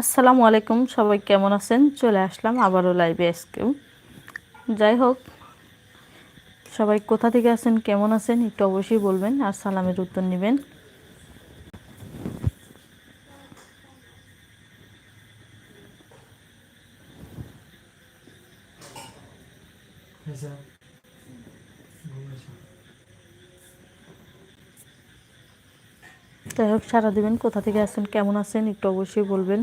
আসসালামু আলাইকুম, সবাই কেমন আছেন? চলে আসলাম আবারও লাইভে আজকেও যাই হোক, সবাই কোথা থেকে আছেন, কেমন আছেন, একটু অবশ্যই বলবেন আর সালামের উত্তর নেবেন যাই হোক সারা দেবেন, কোথা থেকে আছেন, কেমন আছেন, একটু অবশ্যই বলবেন।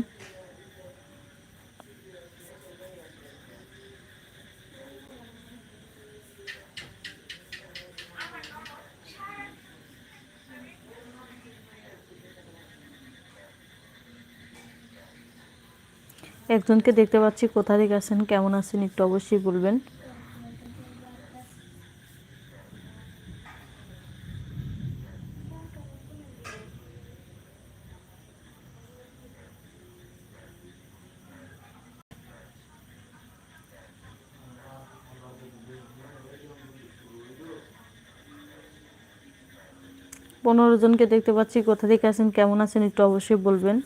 একজনকে দেখতে পাচ্ছি, কোথা থেকে আছেন, কেমন আছেন, একটু অবশ্যই বলবেন। পনেরো জনকে দেখতে পাচ্ছি। কোথা থেকে আছেন, কেমন আছেন, একটু অবশ্যই বলবেন।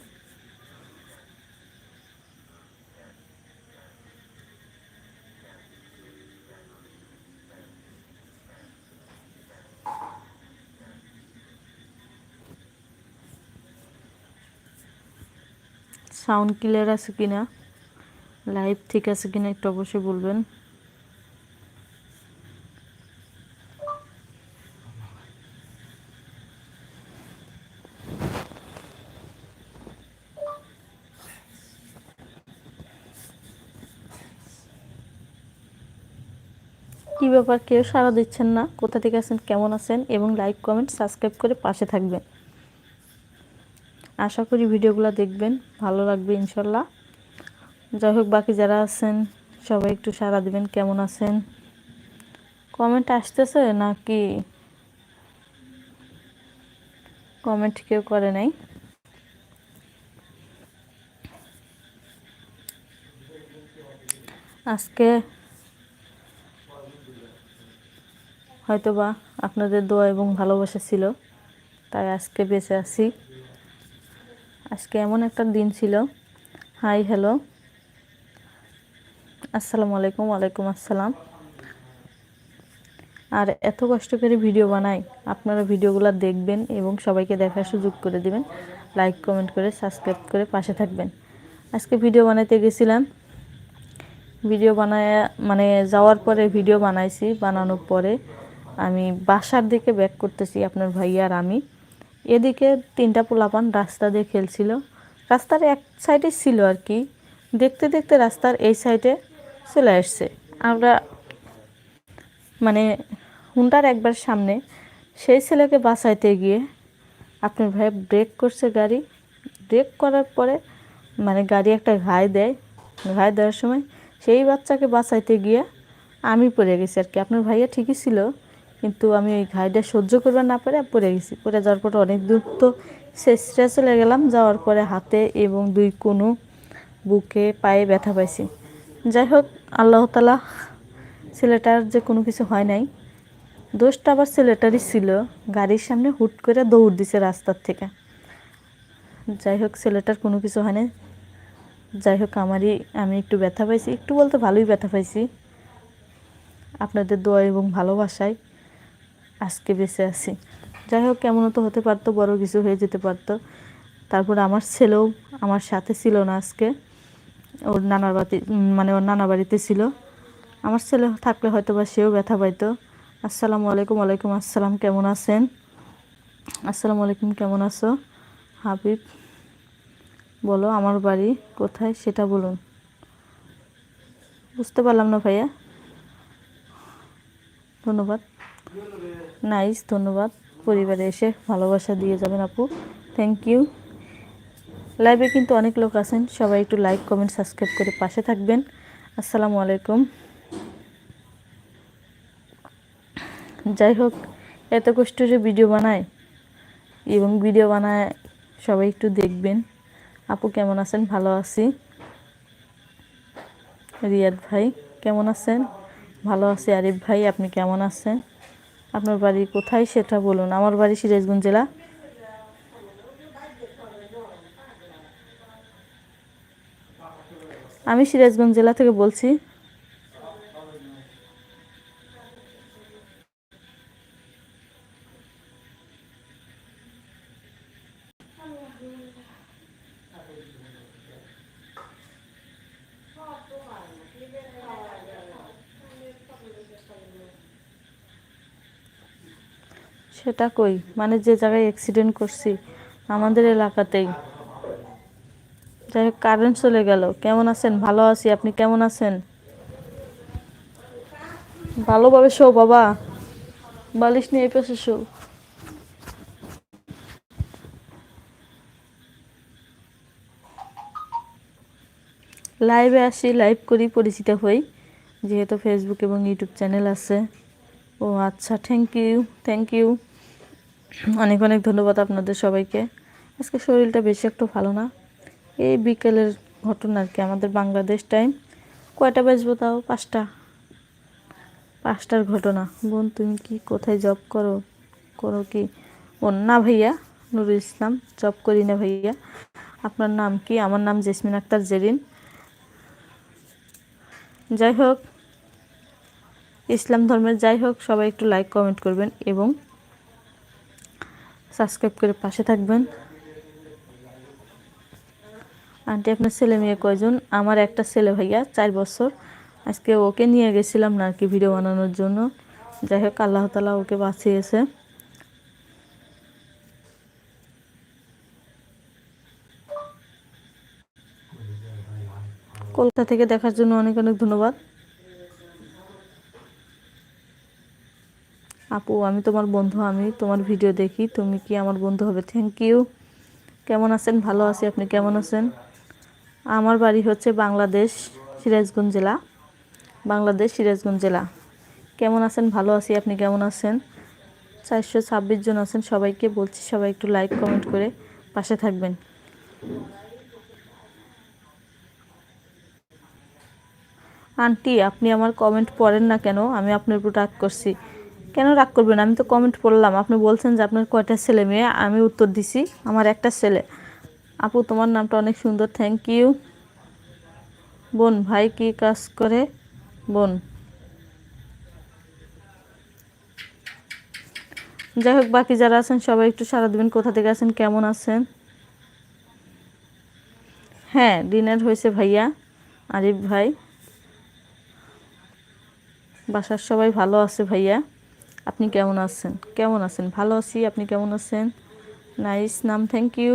সাউন্ড ক্লিয়ার আছে কিনা? লাইভ ঠিক আছে কিনা, একটু অবশ্যই বলবেন। কী ব্যাপার? কেউ সাড়া দিচ্ছেন না? কোথা থেকে আছেন? কেমন আছেন? এবং লাইক, কমেন্ট, সাবস্ক্রাইব করে পাশে থাকবেন। আশা করি ভিডিওগুলো দেখবেন। ভালো লাগবে, ইনশাল্লাহ। যাই হোক, বাকি যারা আছেন, সবাই একটু সাড়া দিবেন, কেমন আছেন? কমেন্ট আসতেছে নাকি? কমেন্ট কেউ করে নাই। আজকে হয়তোবা আপনাদের দোয়া এবং ভালোবাসা ছিল, তাই আজকে বেঁচে আছি। আজকে এমন একটা দিন ছিল। Hi, hello. আসসালামু আলাইকুম, ওয়ালাইকুম আসসালাম। আর এত কষ্ট করে ভিডিও বানাই, আপনারা ভিডিওগুলো দেখবেন এবং সবাইকে দেখার সুযোগ করে দিবেন। লাইক, কমেন্ট করে, সাবস্ক্রাইব করে পাশে থাকবেন। আজকে ভিডিও বানাইতে গেছিলাম। ভিডিও বানায় মানে যাওয়ার পরে ভিডিও বানাইছি, বানানোর পরে। আমি বাসার দিকে ব্যাক করতেছি আপনার ভাইয়া আর আমি। এদিকে তিনটা পোলাপান রাস্তা দিয়ে খেলছিল। রাস্তার এক সাইডে ছিল আর কি। দেখতে দেখতে রাস্তার এই সাইডে চলে আসছে। আমরা মানে হুন্ডার একবার সামনে, সেই ছেলেকে বাঁচাইতে গিয়ে আপনার ভাই ব্রেক করছে গাড়ি। ব্রেক করার পরে মানে গাড়ি একটা ঘায় দেয়। ঘায় দেওয়ার সময় সেই বাচ্চাকে বাঁচাইতে গিয়ে আমি পড়ে গেছি আর কি। আপনার ভাইয়া ঠিকই ছিল। কিন্তু আমি ওই ঘাইটা সহ্য করবার না পারে, পড়ে গেছি। পড়ে যাওয়ার পরে অনেক দূর তো শেষটা চলে গেলাম, যাওয়ার পরে হাতে এবং দুই কোনো বুকে পায়ে ব্যথা পাইছি। যাই হোক, আল্লাহ তালা ছেলেটার যে কোনো কিছু হয় নাই। দোষটা আবার ছেলেটারই ছিল, গাড়ির সামনে হুট করে দৌড় দিছে রাস্তার থেকে। যাই হোক, ছেলেটার কোনো কিছু হয় নাই। যাই হোক, আমারই, আমি একটু ব্যথা পাইছি। একটু বলতে ভালোই ব্যথা পাইছি। আপনাদের দোয়া এবং ভালোবাসায় আজকে বেঁচে আছি। যাই হোক কেমনও তো হতে পারতো, বড় কিছু হয়ে যেতে পারতো। তারপর আমার ছেলেও আমার সাথে ছিল না আজকে। ওর নানার বাড়ি মানে ওর নানা বাড়িতে ছিল। আমার ছেলে থাকলে হয়তো বা সেও ব্যথা পাইতো। আসসালামু আলাইকুম, ওয়ালাইকুম আসসালাম, কেমন আছেন? আসসালামু আলাইকুম, কেমন আছো? হাবিব, বলো আমার বাড়ি কোথায়, সেটা বলুন। বুঝতে পারলাম না ভাইয়া। ধন্যবাদ। নাইস ধন্যবাদ। পরিবারে এসে ভালোবাসা দিয়ে যাবেন আপু। থ্যাংক ইউ লাইভে কিন্তু অনেক লোক আছেন, সবাই একটু লাইক কমেন্ট সাবস্ক্রাইব করে পাশে থাকবেন। আসসালামু আলাইকুম। যাই হোক, এত কষ্ট যে ভিডিও বানায় এবং ভিডিও বানায় সবাই একটু দেখবেন। আপু কেমন আছেন? ভালো আছি। রিয়াদ ভাই, কেমন আছেন? ভালো আছি। আরিফ ভাই, আপনি কেমন আছেন? আপনার বাড়ি কোথায় সেটা বলুন। আমার বাড়ি সিরাজগঞ্জ জেলা। আমি সিরাজগঞ্জ জেলা থেকে বলছি। সেটা কই? মানে যে জায়গায় অ্যাক্সিডেন্ট করছি, আমাদের এলাকাতেই। যাই হোক কারেন্ট চলে গেল। কেমন আছেন? ভালো আছি। আপনি কেমন আছেন? ভালোভাবে শো বাবা। বালিশ নিয়ে পাশে শো লাইভে আসি লাইভ করি, পরিচিত হই। যেহেতু ফেসবুক এবং ইউটিউব চ্যানেল আছে। ও আচ্ছা থ্যাংক ইউ থ্যাংক ইউ অনেক অনেক ধন্যবাদ আপনাদের সবাইকে। আজকে শরীরটা বেশি একটু ভালো না। এই বিকেলের ঘটনা আর কি, আমাদের বাংলাদেশ টাইম কয়টা বাজবো তাও? পাঁচটা। পাঁচটার ঘটনা। বোন, তুমি কি কোথায় জব করো? করো কি? ও না ভাইয়া, নুরুল ইসলাম জব করি না ভাইয়া। আপনার নাম কি? আমার নাম জেসমিন আক্তার জেরিন। যাই হোক, ইসলাম ধর্মের যাই হোক, সবাই একটু লাইক কমেন্ট করবেন এবং সাবস্ক্রাইব করে পাশে থাকবেন। আন্টি, আপনার ছেলে মেয়ে কয়জন? আমার একটা ছেলে ভাইয়া, চার বছর। আজকে ওকে নিয়ে গেছিলাম না কি ভিডিও বানানোর জন্য। যাই হোক, আল্লাহ তালা ওকে বাঁচিয়েছে। কলকাতা থেকে দেখার জন্য অনেক অনেক ধন্যবাদ। আপু, আমি তোমার বন্ধু, আমি তোমার ভিডিও দেখি, তুমি কি আমার বন্ধু হবে? থ্যাংক ইউ কেমন আছেন? ভালো আছি, আপনি কেমন আছেন? আমার বাড়ি হচ্ছে বাংলাদেশ, সিরাজগঞ্জ জেলা। বাংলাদেশ, সিরাজগঞ্জ জেলা। কেমন আছেন? ভালো আছি, আপনি কেমন আছেন? চারশো ছাব্বিশ জন আছেন, সবাইকে বলছি, সবাই একটু লাইক কমেন্ট করে পাশে থাকবেন। আন্টি, আপনি আমার কমেন্ট পড়েন না কেন? আমি আপনার উপর রাগ করছি। কেন রাগ করবেন? আমি তো কমেন্ট পড়লাম। আপনি বলছেন যে আপনার কয়টা ছেলে মেয়ে? আমি উত্তর দিছি, আমার একটা ছেলে। আপু, তোমার নামটা অনেক সুন্দর থ্যাংক ইউ বোন, ভাই কি কাজ করে? বোন। যাই হোক, বাকি যারা আছেন, সবাই একটু সারা দেবেন, কোথা থেকে আছেন, কেমন আছেন? হ্যাঁ ডিনার হয়েছে ভাইয়া, আরিফ ভাই। বাসার সবাই ভালো আছে ভাইয়া। আপনি কেমন আছেন? কেমন আছেন? ভালো আছি, আপনি কেমন আছেন? নাইস, নাম থ্যাংক ইউ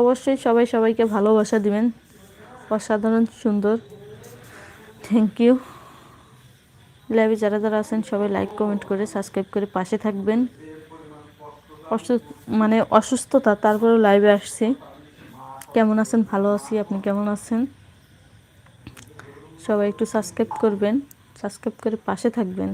অবশ্যই সবাই সবাইকে ভালোবাসা দিবেন। অসাধারণ, সুন্দর। থ্যাংক ইউ লাইভে যারা যারা আছেন, সবাই লাইক কমেন্ট করে সাবস্ক্রাইব করে পাশে থাকবেন। অসুস্থ মানে অসুস্থতা, তারপরেও লাইভে আসছি। কেমন আছেন? ভালো আছি, আপনি কেমন আছেন? সবাই একটু সাবস্ক্রাইব করবেন। সাবস্ক্রাইব করে পাশে থাকবেন।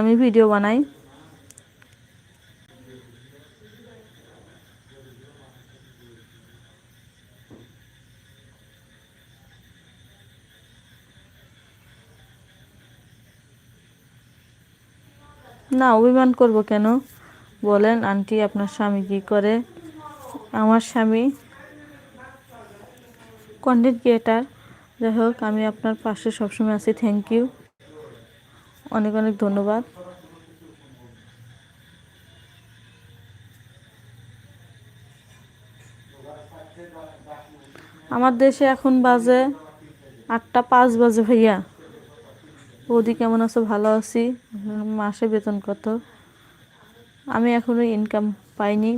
আমি ভিডিও বানাই। না, অভিমান করব কেন? বলেন, আন্টি, আপনার স্বামী কী করে? আমার স্বামী কন্টেন্ট ক্রিয়েটার যাই হোক, আমি আপনার পাশে সবসময় আছি। থ্যাংক ইউ অনেক অনেক ধন্যবাদ। আমার দেশে এখন বাজে আটটা পাঁচ বাজে ভাইয়া। বৌদি কেমন আছো? ভালো আছি। মাসে বেতন কত? আমি এখনও ইনকাম পাইনি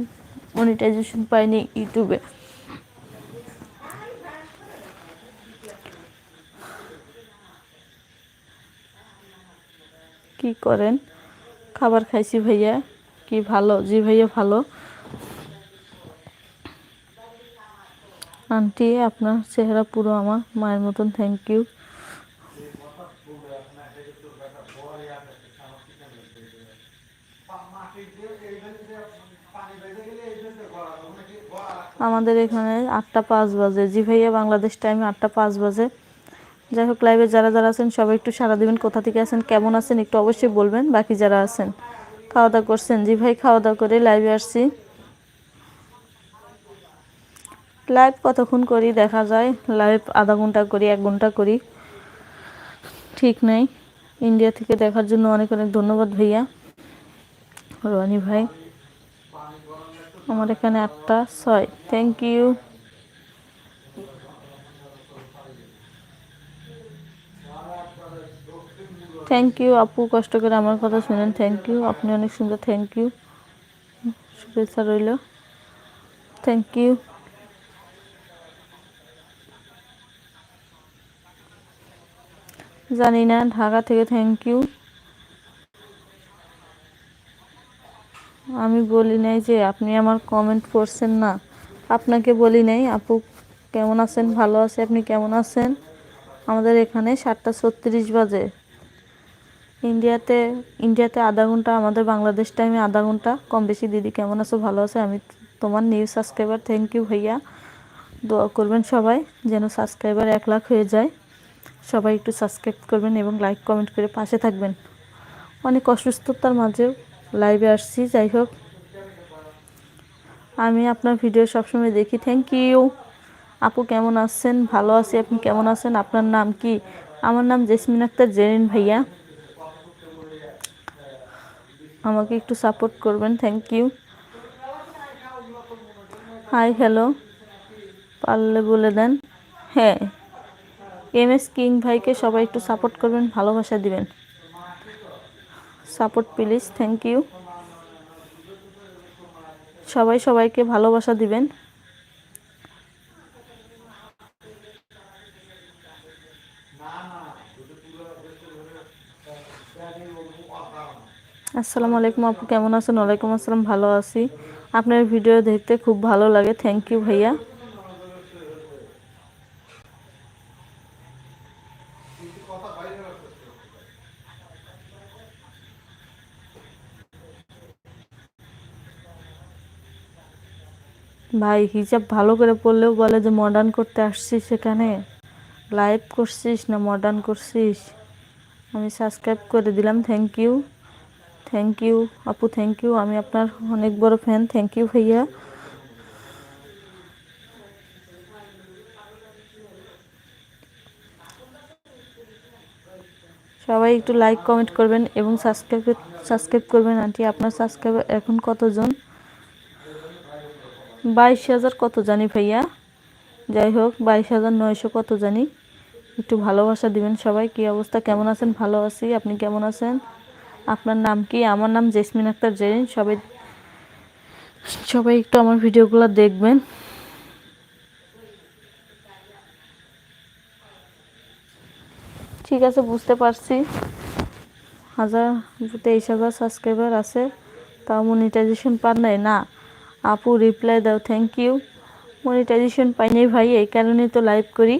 মনিটাইজেশন পাইনি ইউটিউবে। কি করেন? খাবার খাইছি ভাইয়া। কি ভালো? জি ভাইয়া, ভালো। আন্টি, আপনার চেহারা পুরো আমার। মায়ের মতন থ্যাংক ইউ আমাদের এখানে আটটা পাঁচ বাজে। জি ভাইয়া, বাংলাদেশ টাইমে আটটা পাঁচ বাজে। যাই হোক লাইভে যারা যারা আছেন, সবাই একটু সারা দিবেন, কোথা থেকে আছেন, কেমন আছেন, একটু অবশ্যই বলবেন, বাকি যারা আছেন। খাওয়া দাওয়া করছেন? জি ভাই, খাওয়া দাওয়া করে লাইভে আসছি। লাইভ কতক্ষণ করি দেখা যায়। লাইভ আধা ঘণ্টা করি, এক ঘণ্টা করি। ঠিক নেই। ইন্ডিয়া থেকে দেখার জন্য অনেক অনেক ধন্যবাদ ভাইয়া। রনি ভাই, আমার এখানে আটটা, ছয়। থ্যাংক ইউ থ্যাংক ইউ আপু, কষ্ট করে আমার কথা শুনেন থ্যাংক ইউ আপনি অনেক সুন্দর থ্যাংক ইউ শুভেচ্ছা রইল থ্যাংক ইউ জানি না, ঢাকা থেকে থ্যাংক ইউ আমি বলি নাই যে আপনি আমার কমেন্ট করছেন না। আপনাকে বলি নাই, আপু, কেমন আছেন? ভালো আছে, আপনি কেমন আছেন? আমাদের এখানে সাতটা ছত্রিশ বাজে। ইন্ডিয়াতে ইন্ডিয়াতে আধা ঘণ্টা, আমাদের বাংলাদেশ টাইমে আধা ঘণ্টা। কম বেশি, দিদি কেমন আছো? ভালো আছে? আমি তোমার নিউ সাবস্ক্রাইবার থ্যাংক ইউ ভাইয়া। দোয়া করবেন সবাই, যেন সাবস্ক্রাইবার এক লাখ হয়ে যায়। সবাই একটু সাবস্ক্রাইব করবেন এবং লাইক কমেন্ট করে পাশে থাকবেন। অনেক অসুস্থতার মাঝেও লাইভে আসছি, যাই হোক। আমি আপনার ভিডিও সবসময় দেখি থ্যাংক ইউ আপু কেমন আছেন? ভালো আছি, আপনি কেমন আছেন? আপনার নাম কি? আমার নাম জেসমিন আক্তার জেরিন ভাইয়া। আমাকে একটু সাপোর্ট করবেন থ্যাংক ইউ হাই হ্যালো পারলে বলে দেন। হ্যাঁ এম এস কিং ভাইকে সবাই একটু সাপোর্ট করবেন, ভালোবাসা দিবেন। সাপোর্ট প্লিজ থ্যাংক ইউ সবাই সবাইকে ভালোবাসা দিবেন। আসসালামু আলাইকুম আপু, কেমন আছেন? ওয়ালাইকুম আসসালাম, ভালো আছি। আপনার ভিডিও দেখতে খুব ভালো লাগে থ্যাংক ইউ ভাইয়া। ভাই হিসাব ভালো করে পড়লেও বলে যে মডার্ন করতে আসছিস সেখানে? লাইভ করছিস না মডার্ন করছিস? আমি সাবস্ক্রাইব করে দিলাম থ্যাংক ইউ থ্যাংক ইউ আপু থ্যাংক ইউ আমি আপনার অনেক বড় ফ্যান থ্যাংক ইউ ভাইয়া। সবাই একটু লাইক কমেন্ট করবেন এবং সাবস্ক্রাইব সাবস্ক্রাইব করবেন। আন্টি, আপনার সাবস্ক্রাইব এখন কতজন? বাইশ হাজার কত জানি ভাইয়া? যাই হোক, বাইশ হাজার নয়শো কত জানি একটু ভালোবাসা দিবেন সবাই। কি অবস্থা? কেমন আছেন? ভালো আছি। আপনি কেমন আছেন? আপনার নাম কি? আমার নাম জেসমিন আক্তার জেরিন। সবাই সবাই একটু আমার ভিডিওগুলো দেখবেন। ঠিক আছে বুঝতে পারছি। হাজার তেইশ হাজার সাবস্ক্রাইবার আছে। তাও মনিটাইজেশন পার নাই। না আপু রিপ্লাই দাও থ্যাংক ইউ মনিটাইজেশন পাইনি ভাই এই কারণে তো লাইভ করি।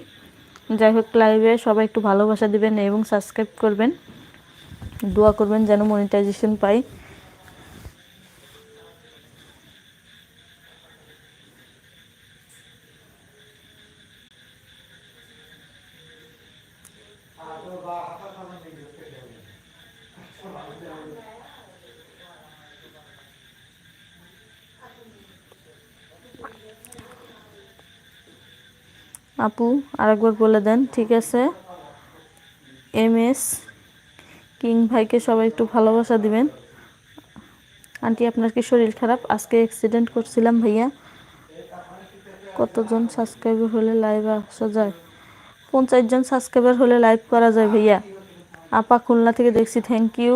যাই হোক লাইভে সবাই একটু ভালোবাসা দিবেন এবং সাবস্ক্রাইব করবেন। দোয়া করবেন যেন মনিটাইজেশন পাই। আপু আরেকবার বলে দেন ঠিক আছে? এম এস কিং ভাইকে সবাই একটু ভালোবাসা দিবেন। আন্টি, আপনার কি শরীর খারাপ? আজকে অ্যাক্সিডেন্ট করছিলাম ভাইয়া। কতজন সাবস্ক্রাইবার হলে লাইভ আসা যায়? পঞ্চাশ জন সাবস্ক্রাইবার হলে লাইভ করা যায় ভাইয়া। আপা খুলনা থেকে দেখছি থ্যাংক ইউ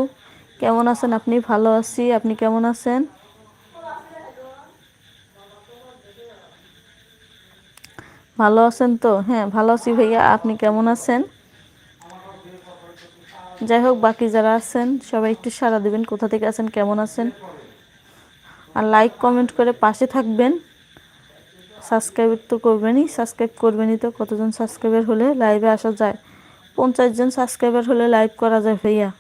কেমন আছেন আপনি? ভালো আছি। আপনি কেমন আছেন? ভালো আছেন তো? হ্যাঁ ভালো আছি ভাইয়া। আপনি কেমন আছেন? যাই হোক, বাকি যারা আছেন, সবাই একটু সাড়া দেবেন, কোথা থেকে আছেন, কেমন আছেন? আর লাইক কমেন্ট করে পাশে থাকবেন। সাবস্ক্রাইব তো করবেনই সাবস্ক্রাইব করবেনই তো। কতজন সাবস্ক্রাইবার হলে লাইভে আসা যায়? পঞ্চাশ জন সাবস্ক্রাইবার হলে লাইভ করা যায় ভাইয়া।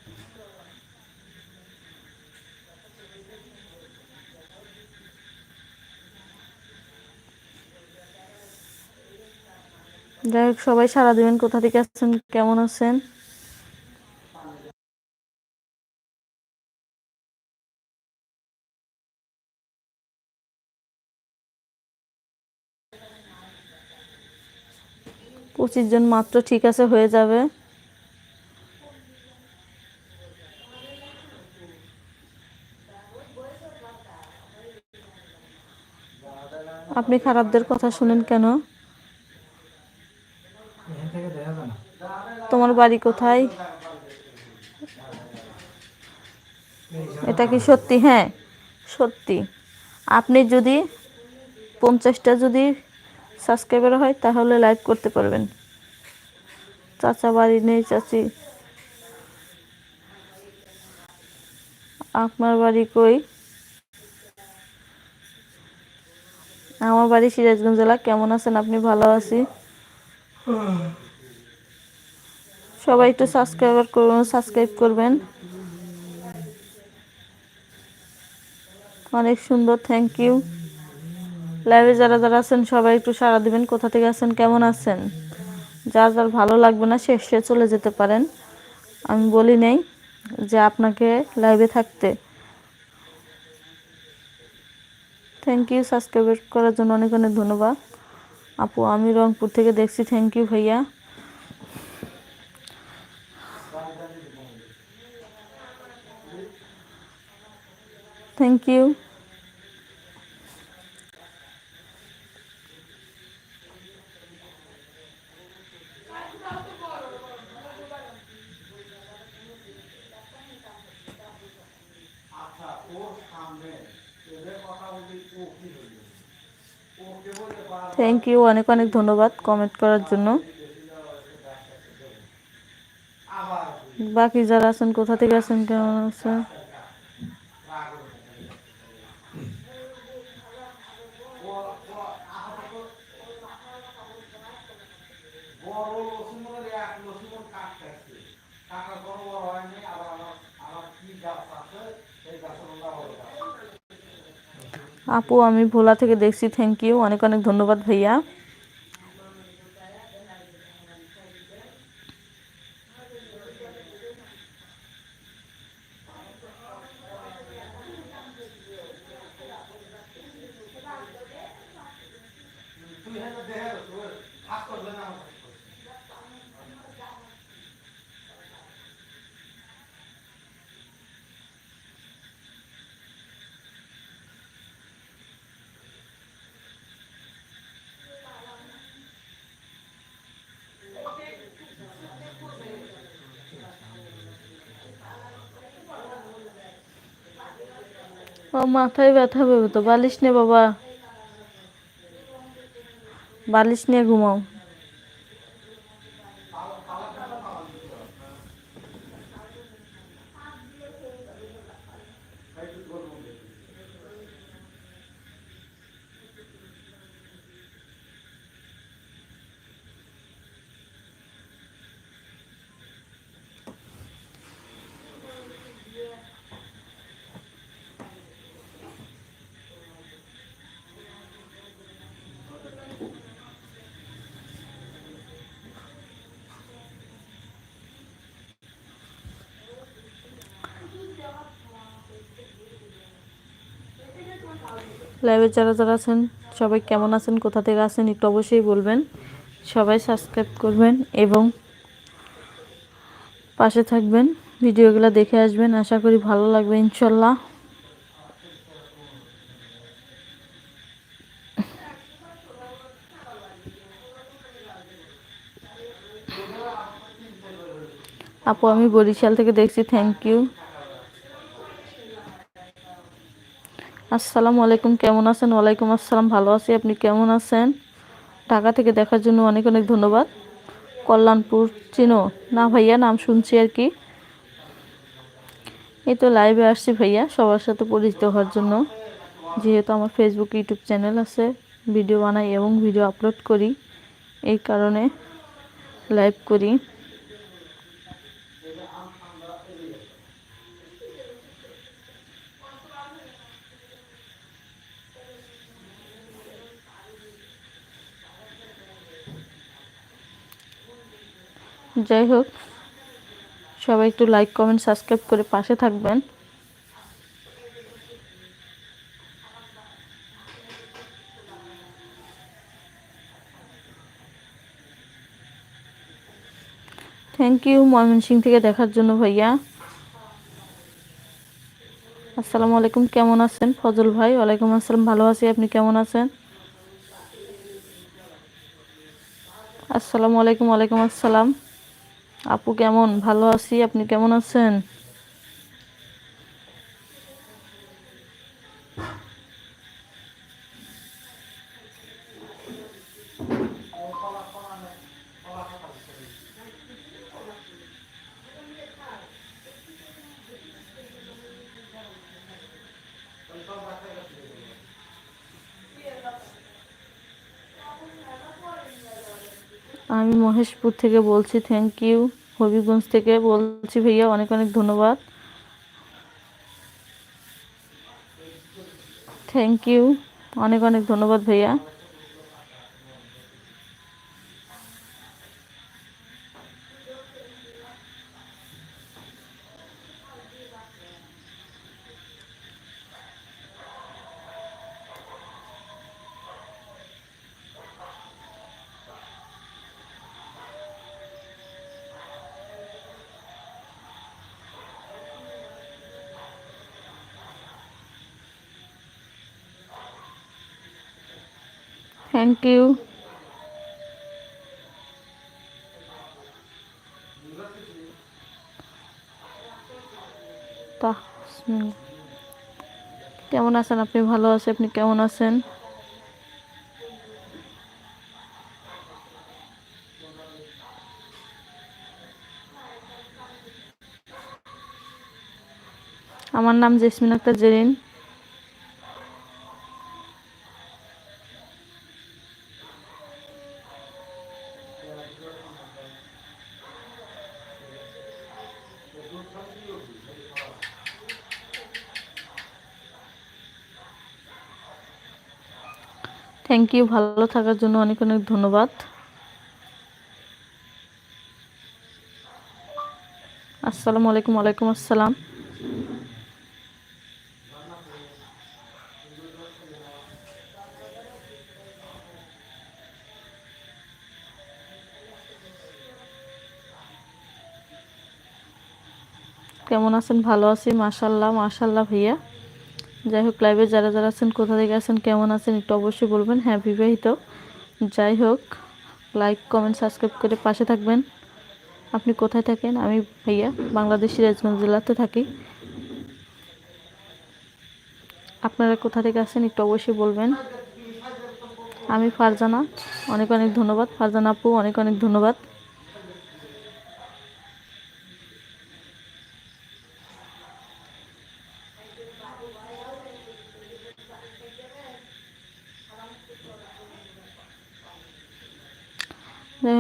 যাই হোক, সবাই সারা দিবেন, কোথা থেকে আছেন, কেমন আছেন? পঁচিশ জন মাত্র ঠিক আছে হয়ে যাবে। আপনি খারাপদের কথা শুনেন কেন? তোমার বাড়ি কোথায়? এটা কি সত্যি? হ্যাঁ সত্যি। আপনি যদি পঞ্চাশটা যদি সাবস্ক্রাইবার হয়, তাহলে লাইভ করতে পারবেন। চাচা বাড়ি নেই, চাচি। আপনার বাড়ি কই? আমার বাড়ি সিরাজগঞ্জ জেলা। কেমন আছেন? আপনি ভালো আছি? সবাই একটু সাবস্ক্রাইবার করুন, সাবস্ক্রাইব করবেন। অনেক সুন্দর, থ্যাংক ইউ। লাইভে যারা যারা আছেন, সবাই একটু সাড়া দিবেন, কোথা থেকে আছেন, কেমন আছেন? যার যার ভালো লাগবে না সে সে চলে যেতে পারেন। আমি বলি নেই যে আপনাকে লাইভে থাকতে। থ্যাংক ইউ সাবস্ক্রাইব করার জন্য অনেক অনেক ধন্যবাদ। আপু, আমি রংপুর থেকে দেখছি থ্যাংক ইউ ভাইয়া। থ্যাংক ইউ থ্যাংক ইউ অনেক অনেক ধন্যবাদ কমেন্ট করার জন্য। বাকি যারা আছেন কোথা থেকে আছেন কেমন আছেন বড় লসুনের এক লসুন কাটতেছে কাটার পর বড় হয়নি আবার আমার আমার কি গাছ আছে সেই গাছের নাম হলো আপু আমি ভোলা থেকে দেখছি থ্যাংক ইউ অনেক অনেক ধন্যবাদ ভাইয়া হেঁটে দেখে তুই হাত করবে না আমার ও মাথায় ব্যথা পেবে তো বালিশ নে বাবা। বালিশ নিয়ে ঘুমাও। লাইভে যারা যারা আছেন, সবাই কেমন আছেন, কোথা থেকে আছেন, একটু অবশ্যই বলবেন। সবাই সাবস্ক্রাইব করবেন এবং পাশে থাকবেন, ভিডিওগুলো দেখে আসবেন। আশা করি ভালো লাগবে, ইনশাল্লাহ। আপু, আমি বরিশাল থেকে দেখছি থ্যাংক ইউ আসসালামু আলাইকুম, কেমন আছেন? ওয়ালাইকুম আসসালাম, ভালো আছি। আপনি কেমন আছেন? ঢাকা থেকে দেখার জন্য অনেক অনেক ধন্যবাদ। কল্যাণপুর, চিনো? না ভাইয়া, নাম শুনছি আর কি। এই তো লাইভে আসছি ভাইয়া, সবার সাথে পরিচিত হওয়ার জন্য। যেহেতু আমার ফেসবুক ইউটিউব চ্যানেল আছে ভিডিও বানাই এবং ভিডিও আপলোড করি, এই কারণে লাইভ করি। যাই হোক, সবাই একটু লাইক কমেন্ট সাবস্ক্রাইব করে পাশে থাকবেন। থ্যাংক ইউ ময়মনসিং থেকে দেখার জন্য ভাইয়া। আসসালামু আলাইকুম, কেমন আছেন ফজল ভাই? ওয়ালাইকুম আসসালাম, ভালো আছি, আপনি কেমন আছেন? আসসালামু আলাইকুম, ওয়ালাইকুম আসসালাম। আপু কেমন? ভালো আছি আপনি কেমন আছেন? আমি মহেশপুর থেকে বলছি থ্যাংক ইউ হবিগঞ্জ থেকে বলছি ভাইয়া অনেক অনেক ধন্যবাদ। থ্যাংক ইউ অনেক অনেক ধন্যবাদ ভাইয়া। থ্যাংক ইউ কেমন আছেন আপনি? ভালো আছেন আপনি কেমন আছেন? আমার নাম jasmine Akter Jerin. Thank you ভালো থাকার জন্য অনেক অনেক ধন্যবাদ। আসসালামু আলাইকুম, ওয়ালাইকুম আসসালাম। কেমন আছেন? ভালো আছি মাশাল্লাহ মাশাল্লাহ ভাইয়া। যাই হোক লাইভে যারা যারা আছেন, কোথা থেকে আছেন, কেমন আছেন, একটু অবশ্যই বলবেন। হ্যাঁ বিবাহিত। যাই হোক লাইক কমেন্ট সাবস্ক্রাইব করে পাশে থাকবেন। আপনি কোথায় থাকেন? আমি ভাইয়া বাংলাদেশ সিরাজগঞ্জ জেলাতে থাকি। আপনারা কোথা থেকে আছেন, একটু অবশ্যই বলবেন। আমি ফারজানা। অনেক অনেক ধন্যবাদ। ফারজানা আপু, অনেক অনেক ধন্যবাদ। যাই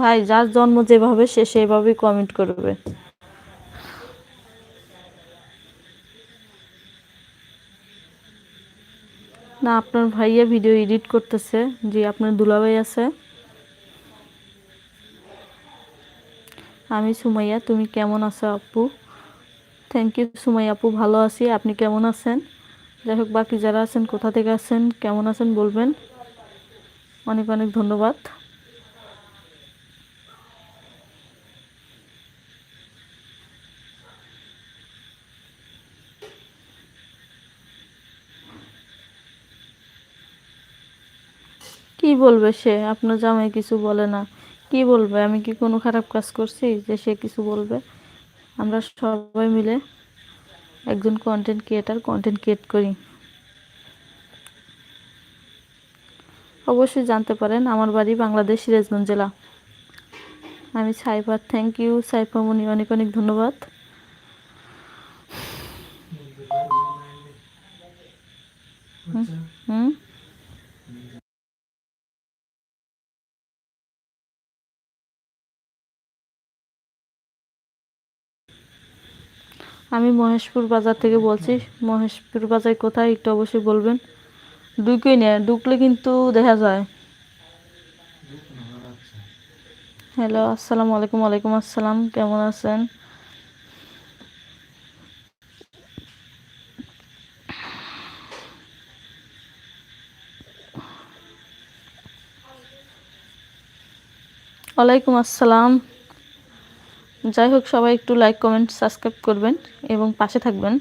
ভাই, যার জন্ম যেভাবে সে সেভাবেই কমেন্ট করবে। না, আপনার ভাইয়া ভিডিও এডিট করতেছে যে আপনার দুলাভাই আছে। আমি সুমাইয়া, তুমি কেমন আছো আপু? থ্যাংক ইউ সুমাইয়া আপু, ভালো আছি। আপনি কেমন আছেন? যাই হোক, বাকি যারা আছেন, কোথা থেকে আছেন, কেমন আছেন বলবেন। অনেক অনেক ধন্যবাদ। কি বলবে সে? আপনার জামাই কিছু বলে না। কি বলবে? আমি কি কোনো খারাপ কাজ করছি যে সে কিছু বলবে? আমরা সবাই মিলে একজন কন্টেন্ট ক্রিয়েটার কন্টেন্ট ক্রিয়েট করি। অবশ্যই জানতে পারেন, আমার বাড়ি বাংলাদেশ, সিরাজগঞ্জ জেলা। আমি সাইফার থ্যাংক ইউ সাইফা মনি, অনেক অনেক ধন্যবাদ। আমি মহেশপুর বাজার থেকে বলছি, মহেশপুর বাজার কোথায় একটু অবশ্যই বলবেন। ঢুকুই না ঢুকলে কিন্তু দেখা যায়। হ্যালো আসসালামু আলাইকুম, ওয়ালাইকুম আসসালাম, কেমন আছেন? ওয়ালাইকুম আসসালাম। যাই হোক, সবাই একটু লাইক কমেন্ট সাবস্ক্রাইব করবেন এবং পাশে থাকবেন,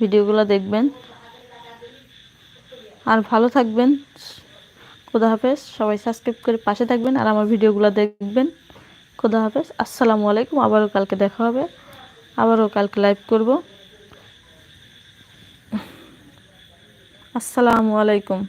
ভিডিওগুলো দেখবেন। আর ভালো থাকবেন। খোদা হাফেজ। সবাই সাবস্ক্রাইব করে পাশে থাকবেন আর আমার ভিডিওগুলো দেখবেন। খোদা হাফেজ। আসসালামু আলাইকুম। আবারও কালকে দেখা হবে। আবারও কালকে লাইভ করব। আসসালামু আলাইকুম।